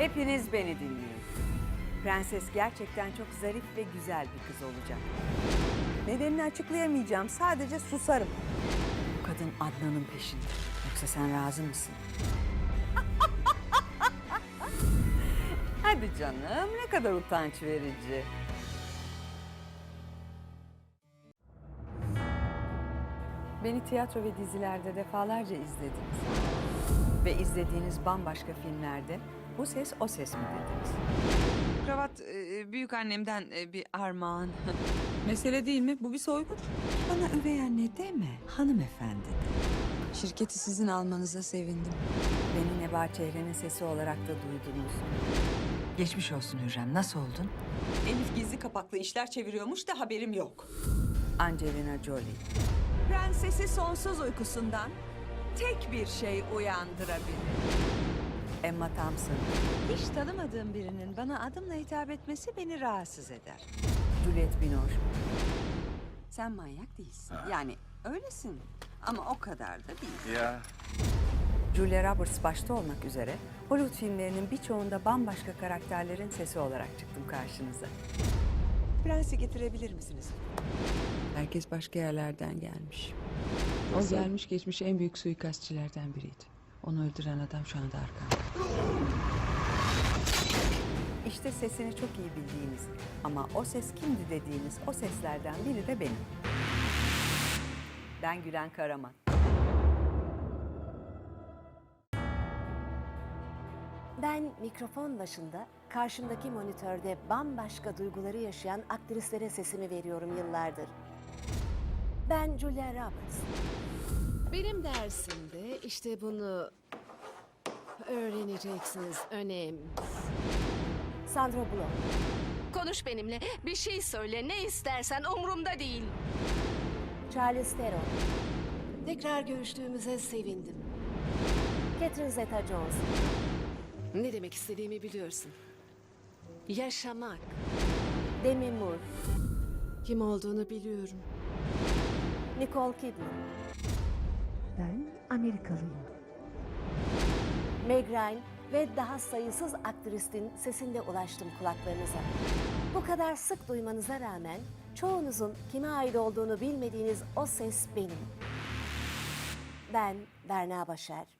Hepiniz beni dinleyin. Prenses gerçekten çok zarif ve güzel bir kız olacak. Nedenini açıklayamayacağım. Sadece susarım. Bu kadın Adnan'ın peşinde. Yoksa sen razı mısın? Hadi canım ne kadar utanç verici. Beni tiyatro ve dizilerde defalarca izlediniz. Ve izlediğiniz bambaşka filmlerde bu ses o ses mi dediniz? Kravat e, büyük annemden e, bir armağan. Mesele değil mi? Bu bir soygun. Bana üvey anne deme, hanımefendi de. Şirketi sizin almanıza sevindim. Beni Nebahat Çehre'nin sesi olarak da duydunuz. Geçmiş olsun Hürrem. Nasıl oldun? Elif gizli kapaklı işler çeviriyormuş da haberim yok. Angelina Jolie. Prensesi sonsuz uykusundan tek bir şey uyandırabilir. Emma Thompson. Hiç tanımadığım birinin bana adımla hitap etmesi beni rahatsız eder. Juliette Binoche. Sen manyak değilsin. Yani öylesin. Ama o kadar da değil. Ya Julia Roberts başta olmak üzere Hollywood filmlerinin birçoğunda bambaşka karakterlerin sesi olarak çıktım karşınıza. Prensi getirebilir misiniz? Herkes başka yerlerden gelmiş. O gelmiş geçmiş en büyük suikastçilerden biriydi. Onu öldüren adam şu anda arkamda. İşte sesini çok iyi bildiğiniz ama o ses kimdi dediğiniz o seslerden biri de benim. Ben Gülen Karaman. Ben mikrofon başında karşımdaki monitörde bambaşka duyguları yaşayan aktrislere sesimi veriyorum yıllardır. Ben Julia Roberts. Benim dersimde işte bunu öğreneceksiniz. Önemli. Sandra Bullock. Konuş benimle. Bir şey söyle. Ne istersen umurumda değil. Charlize Theron. Tekrar görüştüğümüze sevindim. Catherine Zeta-Jones. Ne demek istediğimi biliyorsun. Yaşamak. Demi Moore. Kim olduğunu biliyorum. Nicole Kidman. Ben Amerikalıyım. Meg Ryan ve daha sayısız aktristin sesinde ulaştım kulaklarınıza. Bu kadar sık duymanıza rağmen çoğunuzun kime ait olduğunu bilmediğiniz o ses benim. Ben Berna Başar.